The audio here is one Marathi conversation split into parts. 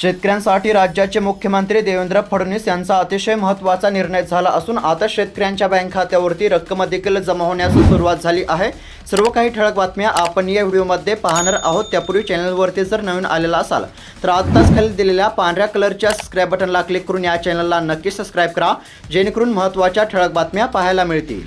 शेतकऱ्यांसाठी राज्याचे मुख्यमंत्री देवेंद्र फडणवीस यांचा अतिशय महत्त्वाचा निर्णय झाला असून आता शेतकऱ्यांच्या बँक खात्यावरती रक्कम देखील जमा होण्यास सुरुवात झाली आहे. सर्व काही ठळक बातम्या आपण या व्हिडिओमध्ये पाहणार आहोत. त्यापूर्वी चॅनलवरती जर नवीन आलेला असाल तर आत्ताच खाली दिलेल्या पांढऱ्या कलरच्या सबस्क्राईब बटनला क्लिक करून या चॅनलला नक्की सबस्क्राईब करा. जेणेकरून महत्त्वाच्या ठळक बातम्या पाहायला मिळतील.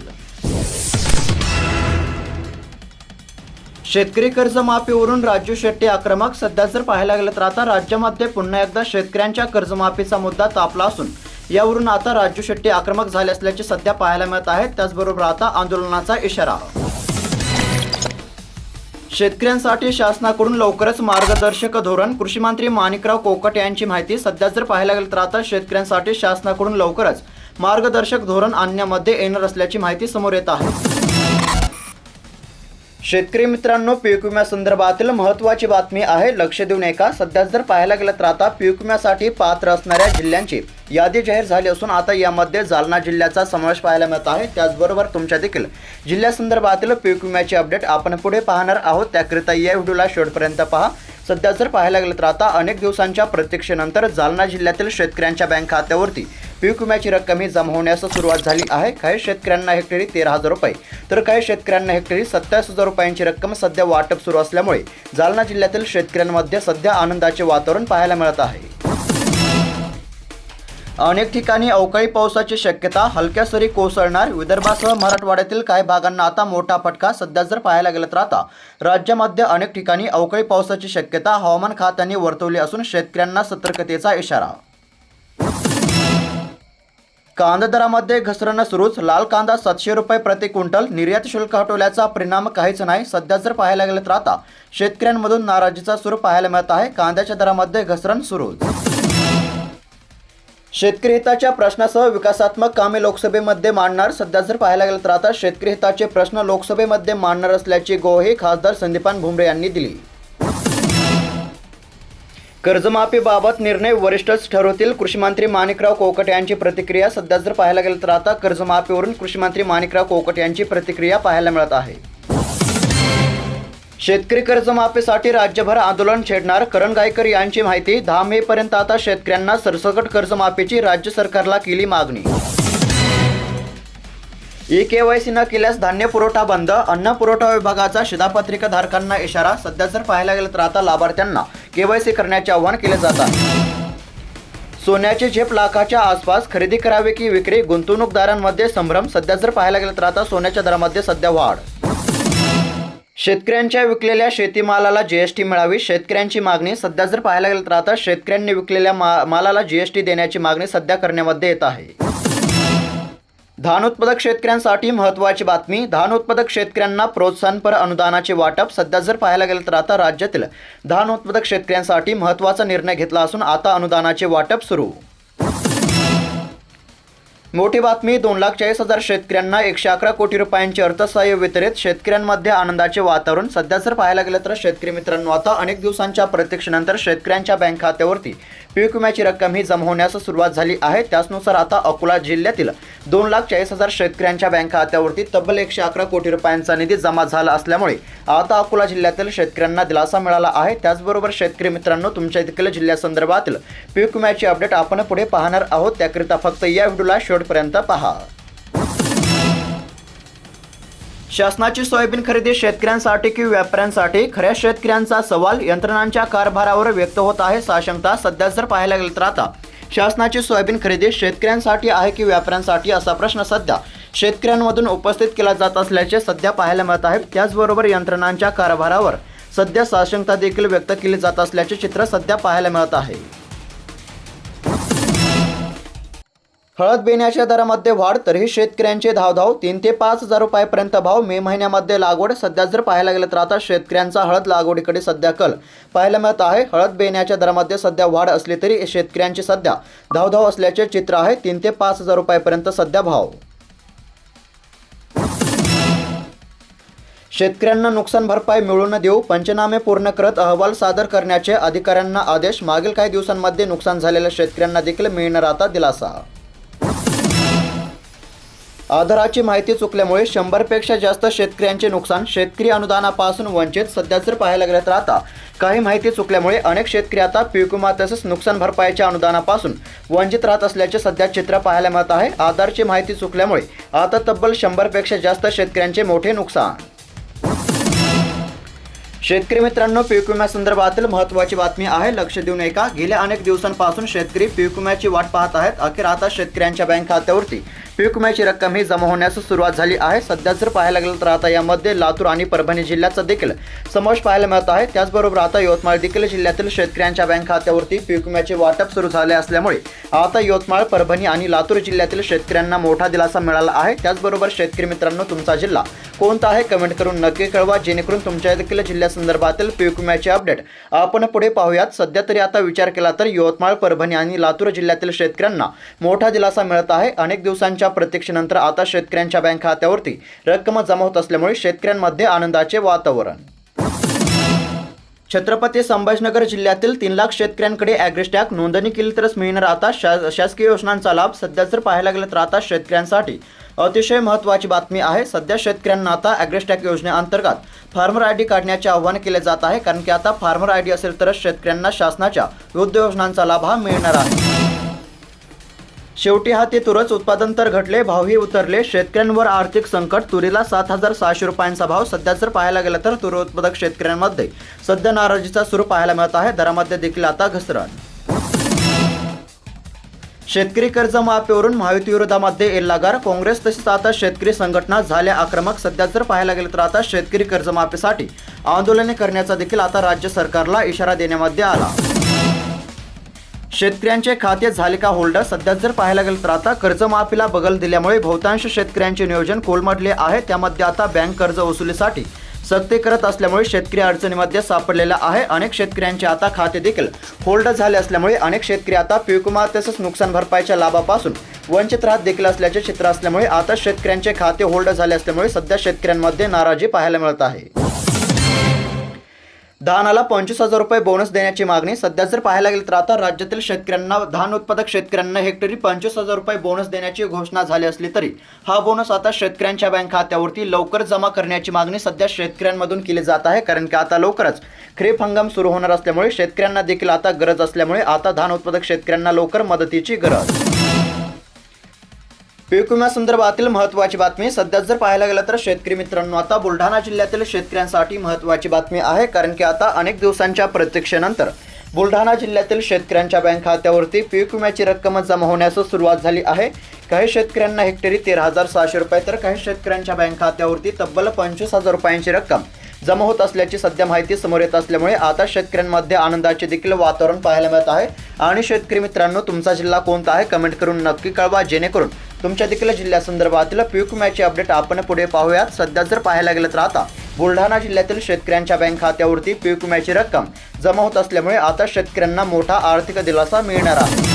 शेतकरी कर्जमाफीवरून राजू शेट्टी आक्रमक सध्या जर पाहायला गेलं तर आता राज्यामध्ये पुन्हा एकदा शेतकऱ्यांच्या कर्जमाफीचा मुद्दा तापला असून यावरून आता राजू शेट्टी आक्रमक झाले असल्याचे सध्या पाहायला मिळत आहे. त्याचबरोबर आता आंदोलनाचा इशारा. शेतकऱ्यांसाठी शासनाकडून लवकरच मार्गदर्शक धोरण कृषी मंत्री माणिकराव कोकट यांची माहिती. सध्या जर पाहायला गेलं तर आता शेतकऱ्यांसाठी शासनाकडून लवकरच मार्गदर्शक धोरण आणण्यामध्ये येणार असल्याची माहिती समोर येत आहे. शेतकरी मित्रांनो पीक विम्यासंदर्भातील महत्त्वाची बातमी आहे. लक्ष देऊन एका सध्या जर पाहायला गेलं तर आता पीक विम्यासाठी पात्र असणाऱ्या जिल्ह्यांची यादी जाहीर झाली असून आता यामध्ये जालना जिल्ह्याचा समावेश पाहायला मिळत आहे. त्याचबरोबर तुमच्या देखील जिल्ह्यासंदर्भातील पीक विम्याची अपडेट आपण पुढे पाहणार आहोत. त्याकरिता या व्हिडिओला शेवटपर्यंत पहा. सध्या जर पाहायला गेलं तर आता अनेक दिवसांच्या प्रतीक्षेनंतर जालना जिल्ह्यातील शेतकऱ्यांच्या बँक खात्यावरती पीक विम्याची रक्कम ही जमा होण्यास सुरुवात झाली आहे. काही शेतकऱ्यांना हेक्टरी तेरा हजार रुपये तर काही शेतकऱ्यांना हेक्टरी सत्तावीस हजार रुपयांची रक्कम सध्या वाटप सुरू असल्यामुळे जालना जिल्ह्यातील शेतकऱ्यांमध्ये सध्या आनंदाचे वातावरण पाहायला मिळत आहे. अनेक ठिकाणी अवकाळी पावसाची शक्यता हलक्या सरी कोसळणार. विदर्भासह मराठवाड्यातील काही भागांना आता मोठा फटका सध्या जर पाहायला गेला तर आता. राज्यामध्ये अनेक ठिकाणी अवकाळी पावसाची शक्यता हवामान खात्याने वर्तवली असून शेतकऱ्यांना सतर्कतेचा इशारा. कांदा दरामध्ये घसरण सुरूच. लाल कांदा सातशे रुपये प्रति क्विंटल. निर्यात शुल्क हटवल्याचा परिणाम काहीच नाही. सध्या जर पाहायला गेलं तर आता. शेतकऱ्यांमधून नाराजीचा सूर पाहायला मिळत आहे. कांद्याच्या दरामध्ये घसरण सुरूच. शेतकरी हिताच्या प्रश्नासह विकासात्मक कामे लोकसभेमध्ये मांडणार. सध्या जर पाहायला गेलं तर आता शेतकरी हिताचे प्रश्न लोकसभेमध्ये मांडणार असल्याची ग्वाही खासदार संदीपान भुमरे यांनी दिली. कर्जमाफीबाबत निर्णय वरिष्ठच ठरवतील. कृषीमंत्री माणिकराव कोकट यांची प्रतिक्रिया. सध्या जर पाहायला गेलं तर आता कर्जमाफीवरून कृषीमंत्री माणिकराव कोकट यांची प्रतिक्रिया पाहायला मिळत आहे. शेतकरी कर्जमाफीसाठी राज्यभर आंदोलन छेडणार. करण गायकर यांची माहिती. दहा मे पर्यंत आता शेतकऱ्यांना सरसकट कर्जमाफीची राज्य सरकारला केली मागणी. ई केवायसी न केल्यास धान्य पुरवठा बंद. अन्न पुरवठा विभागाचा शिधापत्रिका धारकांना इशारा. सध्या जर पाहायला गेलं तर आता लाभार्थ्यांना केवायसी करण्याचे आवाहन केले जात आहे सोन्याचे झेप लाखाच्या आसपास. खरेदी करावी की विक्री? गुंतवणूकदारांमध्ये संभ्रम. सध्या जर पाहायला गेलं तर आता सोन्याच्या दरामध्ये सध्या वाढ. शेतकऱ्यांच्या विकलेल्या शेतीमालाला जीएसटी मिळावी. शेतकऱ्यांची मागणी सध्या जर पाहायला गेलं तर आता शेतकऱ्यांनी विकलेल्या मा मालाला जीएसटी देण्याची मागणी सध्या करण्यामध्ये येत आहे. धान उत्पादक शेतकऱ्यांसाठी महत्त्वाची बातमी धान उत्पादक शेतकऱ्यांना प्रोत्साहनपर अनुदानाचे वाटप सध्या जर पाहायला गेलं तर आता राज्यातील धान उत्पादक शेतकऱ्यांसाठी महत्त्वाचा निर्णय घेतला असून आता अनुदानाचे वाटप सुरू. मोठी बातमी दोन लाख चाळीस हजार शेतकऱ्यांना एकशे अकरा कोटी रुपयांचे अर्थसहाय्य वितरित शेतकऱ्यांमध्ये आनंदाचे वातावरण. सध्या जर पाहायला गेलं तर शेतकरी मित्रांनो आता अनेक दिवसांच्या प्रतीक्षेनंतर शेतकऱ्यांच्या बँक खात्यावरती पीक विम्याची रक्कम ही जमा होण्यास सुरुवात झाली आहे. त्याचनुसार आता अकोला जिल्ह्यातील दोन लाख चाळीस हजार शेतकऱ्यांच्या बँक खात्यावरती तब्बल एकशे अकरा कोटी रुपयांचा निधी जमा झाला असल्यामुळे आता अकोला जिल्ह्यातील शेतकऱ्यांना दिलासा मिळाला आहे. त्याचबरोबर शेतकरी मित्रांनो तुमच्या देखील जिल्ह्यासंदर्भातील पीक विम्याची अपडेट आपण पुढे पाहणार आहोत. त्याकरिता फक्त या व्हिडिओला शेवटपर्यंत पहा. शासनाची सोयाबीन खरेदी शेतकऱ्यांसाठी की व्यापाऱ्यांसाठी? खऱ्या शेतकऱ्यांचा सवाल यंत्रणांच्या कारभारावर व्यक्त होत आहे साशंकता सध्या जर पाहायला गेलं तर आता. शासनाची सोयाबीन खरेदी शेतकऱ्यांसाठी आहे की व्यापाऱ्यांसाठी? असा प्रश्न सध्या शेतकऱ्यांमधून उपस्थित केला जात असल्याचे सध्या पाहायला मिळत आहे. त्याचबरोबर यंत्रणांच्या कारभारावर सध्या साशंकता देखील व्यक्त केली जात असल्याचे चित्र सध्या पाहायला मिळत आहे. हळद बेण्याच्या दरामध्ये वाढ तरीही शेतकऱ्यांचे धावधाव तीन ते पाच हजार रुपयापर्यंत भाव मे महिन्यामध्ये लागवड सध्या जर पाहायला गेलं तर आता शेतकऱ्यांचा हळद लागवडीकडे सध्या कल. पाहायला मिळत आहे हळद बेण्याच्या दरामध्ये सध्या वाढ असली तरी शेतकऱ्यांची सध्या धावधाव असल्याचे चित्र आहे तीन ते पाच हजार रुपयापर्यंत सध्या भाव. शेतकऱ्यांना नुकसान भरपाई मिळून देऊ पंचनामे पूर्ण करत अहवाल सादर करण्याचे अधिकाऱ्यांना आदेश. मागील काही दिवसांमध्ये नुकसान झालेल्या शेतकऱ्यांना देखील मिळणार आता दिलासा. आधाराची माहिती चुकल्यामुळे शंभरपेक्षा जास्त शेतकऱ्यांचे नुकसान शेतकरी अनुदानापासून वंचित सध्या जर पाहायला गेलं तर आता काही माहिती चुकल्यामुळे अनेक शेतकरी आता पीक विमा तसेच नुकसान भरपाईच्या अनुदानापासून वंचित राहत असल्याचे सध्या चित्र पाहायला मिळत आहे. आधारची माहिती चुकल्यामुळे आता तब्बल शंभरपेक्षा जास्त शेतकऱ्यांचे मोठे नुकसान. शेतकरी मित्रांनो पीक विम्यासंदर्भातील महत्त्वाची बातमी आहे. लक्ष देऊन एका गेल्या अनेक दिवसांपासून शेतकरी पीक विम्याची वाट पाहत आहेत. अखेर आता शेतकऱ्यांच्या बँक खात्यावरती पीक विम्याची रक्कम ही जमा होण्यास सुरुवात झाली आहे. सध्या जर पाहायला गेलं तर आता यामध्ये लातूर आणि परभणी जिल्ह्याचा देखील समावेश पाहायला मिळत आहे. त्याचबरोबर आता यवतमाळ देखील जिल्ह्यातील शेतकऱ्यांच्या बँक खात्यावरती पीक विम्याचे वाटप सुरू झाले असल्यामुळे आता यवतमाळ परभणी आणि लातूर जिल्ह्यातील शेतकऱ्यांना मोठा दिलासा मिळाला आहे. त्याचबरोबर शेतकरी मित्रांनो तुमचा जिल्हा कोणता आहे? कमेंट करून नक्की कळवा. जेणेकरून तुमच्या देखील जिल्ह्यात पीक विम्याचे अपडेट. आपण पुढे पाहूयात. सध्या तरी आता विचार केला तर यवतमाळ परभणी आणि लातूर जिल्ह्यातील शेतकऱ्यांना मोठा दिलासा मिळत आहे. अनेक दिवसांच्या प्रतीक्षेनंतर आता शेतकऱ्यांच्या बँक खात्यावरती रक्कम जमा होत असल्यामुळे शेतकऱ्यांमध्ये आनंदाचे वातावरण. छत्रपती संभाजीनगर जिल्ह्यातील तीन लाख शेतकऱ्यांकडे ॲग्रिस्टॅक नोंदणी केली तरच मिळणार. आता शा शासकीय योजनांचा लाभ सध्या जर पाहायला गेलं तर आता शेतकऱ्यांसाठी अतिशय महत्त्वाची बातमी आहे सध्या शेतकऱ्यांना आता ॲग्रेस्टॅक योजनेअंतर्गत फार्मर आय डी काढण्याचे आव्हान केले जात आहे कारण की आता फार्मर आय डी असेल तरच शेतकऱ्यांना शासनाच्या विविध योजनांचा लाभ हा मिळणार आहे. शेवटी हा ते तुरच उत्पादन तर घटले भावही उतरले शेतकऱ्यांवर आर्थिक संकट तुरीला सात हजार सहाशे रुपयांचा भाव सध्या जर पाहायला गेला तर तुर उत्पादक शेतकऱ्यांमध्ये सध्या नाराजीचा सूर पाहायला मिळत आहे दरामध्ये देखील आता घसरण. शेतकरी कर्जमाफीवरून महायुती विरोधामध्ये एल्लागार. काँग्रेस तसेच आता शेतकरी संघटना झाल्या आक्रमक. सध्या जर पाहायला गेलं तर आता शेतकरी कर्जमाफीसाठी आंदोलने करण्याचा देखील आता राज्य सरकारला इशारा देण्यामध्ये आला. शेतकऱ्यांचे खाते झाले का होल्डर? सध्या जर पाहायला गेलं तर आता कर्जमाफीला बगल दिल्यामुळे बहुतांश शेतकऱ्यांचे नियोजन कोलमडले आहे. त्यामध्ये आता बँक कर्ज वसुलीसाठी सक्ती करत असल्यामुळे शेतकरी अडचणीमध्ये सापडलेला आहे. अनेक शेतकऱ्यांचे आता खाते देखील होल्ड झाले असल्यामुळे अनेक शेतकरी आता पीक तसंच नुकसान भरपाईच्या लाभापासून वंचित राहत देखील असल्याचे चित्र असल्यामुळे आता शेतकऱ्यांचे खाते होल्ड झाले असल्यामुळे सध्या शेतकऱ्यांमध्ये नाराजी पाहायला मिळत आहे. धानाला पंचवीस हजार रुपये बोनस देण्याची मागणी. सध्या जर पाहायला गेलं तर आता राज्यातील शेतकऱ्यांना धान उत्पादक शेतकऱ्यांना हेक्टरी पंचवीस हजार रुपये बोनस देण्याची घोषणा झाली असली तरी हा बोनस आता शेतकऱ्यांच्या बँक खात्यावरती लवकर जमा करण्याची मागणी सध्या शेतकऱ्यांमधून केली जात आहे. कारण की आता लवकरच खरीप हंगाम सुरू होणार असल्यामुळे शेतकऱ्यांना देखील आता गरज असल्यामुळे आता धान उत्पादक शेतकऱ्यांना लवकर मदतीची गरज. पीक विम्यासंदर्भातील महत्त्वाची बातमी. सध्या जर पाहायला गेलं तर शेतकरी मित्रांनो आता बुलढाणा जिल्ह्यातील शेतकऱ्यांसाठी महत्त्वाची बातमी आहे कारण की आता अनेक दिवसांच्या प्रतीक्षेनंतर बुलढाणा जिल्ह्यातील शेतकऱ्यांच्या बँक खात्यावरती पीक विम्याची रक्कम जमा होण्यास सुरुवात झाली आहे. काही शेतकऱ्यांना हेक्टरी तेरा हजार सहाशे रुपये तर काही शेतकऱ्यांच्या बँक खात्यावरती तब्बल पंचवीस हजार रुपयांची रक्कम जमा होत असल्याची सध्या माहिती समोर येत असल्यामुळे आता शेतकऱ्यांमध्ये आनंदाचे देखील वातावरण पाहायला मिळत आहे. आणि शेतकरी मित्रांनो तुमचा जिल्हा कोणता आहे? कमेंट करून नक्की कळवा जेणेकरून तुमच्या देखील जिल्ह्यासंदर्भातील पीक विम्याची अपडेट आपण पुढे पाहूयात. सध्या जर पाहायला गेलं तर आता बुलढाणा जिल्ह्यातील शेतकऱ्यांच्या बँक खात्यावरती पीक विम्याची रक्कम जमा होत असल्यामुळे आता शेतकऱ्यांना मोठा आर्थिक दिलासा मिळणार आहे.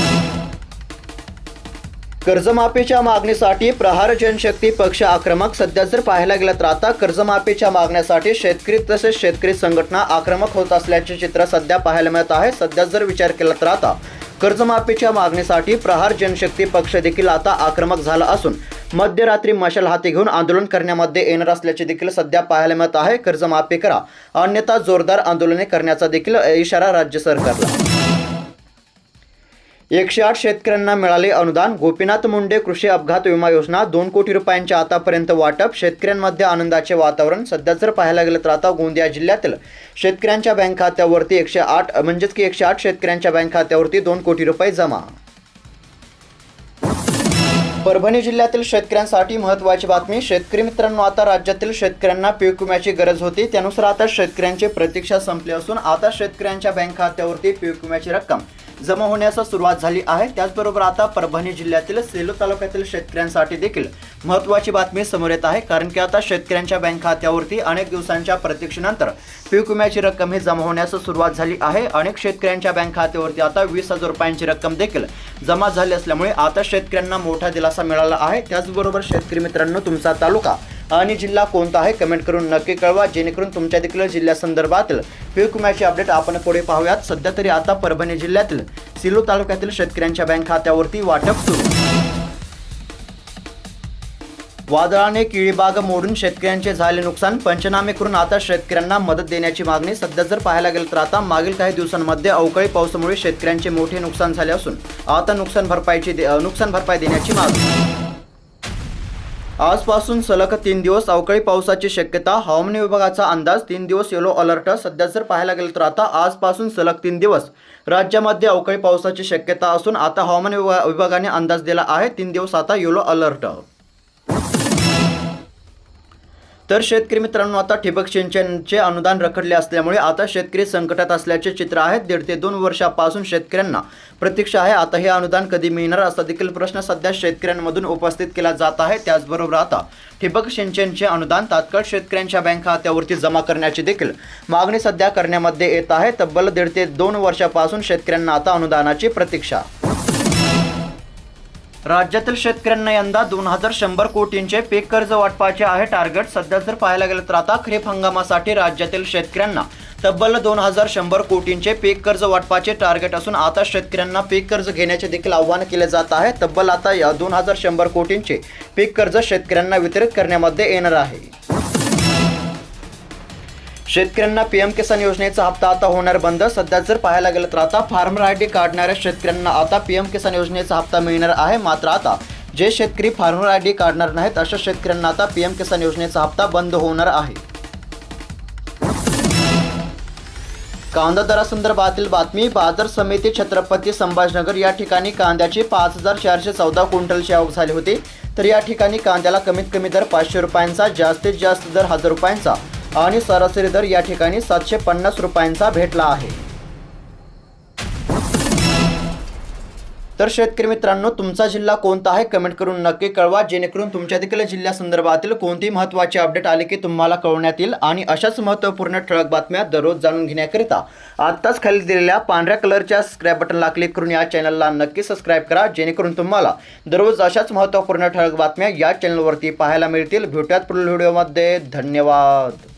कर्जमाफीच्या मागणीसाठी प्रहार जनशक्ती पक्ष आक्रमक सध्या जर पाहायला गेलं तर आता कर्जमाफीच्या मागण्यासाठी शेतकरी तसेच शेतकरी संघटना आक्रमक होत असल्याचे चित्र सध्या पाहायला मिळत आहे. सध्या जर विचार केला तर आता कर्जमाफीच्या मागणीसाठी प्रहार जनशक्ती पक्ष देखील आता आक्रमक झाला असून मध्यरात्री मशाल हाती घेऊन आंदोलन करण्यामध्ये येणार असल्याचे देखील सध्या पाहायला मिळत आहे. कर्जमाफी करा अन्यथा जोरदार आंदोलने करण्याचा देखील इशारा राज्य सरकारला. एकशे आठ शेतकऱ्यांना मिळाले अनुदान. गोपीनाथ मुंडे कृषी अपघात विमा योजना. दोन कोटी रुपयांचे आतापर्यंत वाटप. शेतकऱ्यांमध्ये आनंदाचे वातावरण. सध्या जर पाहायला गेलं तर आता गोंदिया जिल्ह्यातील शेतकऱ्यांच्या बँक खात्यावरती एकशे आठ म्हणजेच की एकशे आठ शेतकऱ्यांच्या बँक खात्यावरती दोन कोटी रुपये जमा. परभणी जिल्ह्यातील शेतकऱ्यांसाठी महत्त्वाची बातमी. शेतकरी मित्रांनो आता राज्यातील शेतकऱ्यांना पीक विम्याची गरज होती. त्यानुसार आता शेतकऱ्यांची प्रतीक्षा संपली असून आता शेतकऱ्यांच्या बँक खात्यावरती पीक विम्याची रक्कम. जमा होण्यास सुरुवात झाली आहे. त्याचबरोबर आता परभणी जिल्ह्यातील सेलू तालुक्यातील शेतकऱ्यांसाठी देखील महत्त्वाची बातमी समोर येत आहे. कारण की आता शेतकऱ्यांच्या बँक खात्यावरती अनेक दिवसांच्या प्रतीक्षेनंतर पीक विम्याची रक्कम ही जमा होण्यास सुरुवात झाली आहे. अनेक शेतकऱ्यांच्या बँक खात्यावरती आता वीस हजार रुपयांची रक्कम देखील जमा झाली असल्यामुळे आता शेतकऱ्यांना मोठा दिलासा मिळाला आहे. त्याचबरोबर शेतकरी मित्रांनो तुमचा तालुका आणि जिल्हा कोणता आहे कमेंट करून नक्की कळवा. जेणेकरून तुमच्या देखील जिल्ह्यासंदर्भातील पीक विम्याची अपडेट आपण पुढे पाहूयात. सध्या तरी आता परभणी जिल्ह्यातील सिलू तालुक्यातील शेतकऱ्यांच्या बँक खात्यावरती वाटप सुरू. वादळाने किळीबाग मोडून शेतकऱ्यांचे झाले नुकसान. पंचनामे करून आता शेतकऱ्यांना मदत देण्याची मागणी. सध्या जर पाहायला गेलं तर आता मागील काही दिवसांमध्ये अवकाळी पावसामुळे शेतकऱ्यांचे मोठे नुकसान झाले असून आता नुकसान भरपाईची दे- नुकसान भरपाई देण्याची मागणी. आजपासून सलग तीन दिवस अवकाळी पावसाची शक्यता हवामान विभागाचा अंदाज तीन दिवस येलो अलर्ट सध्या जर पाहायला गेलं तर आता आजपासून सलग तीन दिवस. राज्यामध्ये अवकाळी पावसाची शक्यता असून आता हवामान विभागाने अंदाज दिला आहे तीन दिवस आता येलो अलर्ट तर शेतकरी मित्रांनो आता ठिबक सिंचनचे अनुदान रखडले असल्यामुळे आता शेतकरी संकटात असल्याचे चित्र आहे. दीड ते दोन वर्षापासून शेतकऱ्यांना प्रतीक्षा आहे. आता हे अनुदान कधी मिळणार असा देखील प्रश्न सध्या शेतकऱ्यांमधून उपस्थित केला जात आहे. त्याचबरोबर आता ठिबक सिंचनचे अनुदान तात्काळ शेतकऱ्यांच्या बँक खात्यावरती जमा करण्याची देखील मागणी सध्या करण्यामध्ये येत आहे. तब्बल दीड ते दोन वर्षापासून शेतकऱ्यांना आता अनुदानाची प्रतीक्षा राज्यातील शेतकऱ्यांना यंदा दोन हजार शंभर कोटींचे पीक कर्ज वाटपाचे आहे टार्गेट. सध्या जर पाहायला गेलं तर आता खरीप हंगामासाठी राज्यातील शेतकऱ्यांना तब्बल दोन हजार शंभर कोटींचे पीक कर्ज वाटपाचे टार्गेट असून आता शेतकऱ्यांना पीक कर्ज घेण्याचे देखील आव्हान केले जात आहे. तब्बल आता या दोन हजार शंभर कोटींचे पीक कर्ज शेतकऱ्यांना वितरित करण्यामध्ये येणार आहे. शेतकऱ्यांना पीएम किसान योजनेचा हप्ता आता होणार बंद. सध्या जर पाहायला गेलं तर आता फार्मर आय डी काढणाऱ्या शेतकऱ्यांना आता पीएम किसान योजनेचा हप्ता मिळणार आहे. मात्र आता जे शेतकरी फार्मर आय डी काढणार नाहीत अशा शेतकऱ्यांना आता पीएम किसान योजनेचा हप्ता बंद होणार आहे. कांदा दरासंदर्भातील बातमी बाजार समिती छत्रपती संभाजनगर या ठिकाणी कांद्याची पाच हजार चारशे चौदा क्विंटलची आवक झाली होती. तर या ठिकाणी कांद्याला कमीत कमी दर पाचशे रुपयांचा जास्तीत जास्त दर हजार रुपयांचा. आणि सरासरी दर या ठिकाणी सातशे पन्नास रुपयांचा भेटला आहे. तर शेतकरी मित्रांनो तुमचा जिल्हा कोणता आहे? कमेंट करून नक्की कळवा. जेणेकरून तुमच्या देखील जिल्ह्यासंदर्भातील कोणतीही महत्त्वाची अपडेट आली की तुम्हाला कळवण्यात येईल आणि अशाच महत्त्वपूर्ण ठळक बातम्या दररोज जाणून घेण्याकरिता आत्ताच खाली दिलेल्या पांढऱ्या कलरच्या सबस्क्राईब बटनला क्लिक करून या चॅनलला नक्की सबस्क्राईब करा. जेणेकरून तुम्हाला दररोज अशाच महत्त्वपूर्ण ठळक बातम्या या चॅनलवरती पाहायला मिळतील. भेटूयात पुढील व्हिडिओमध्ये धन्यवाद.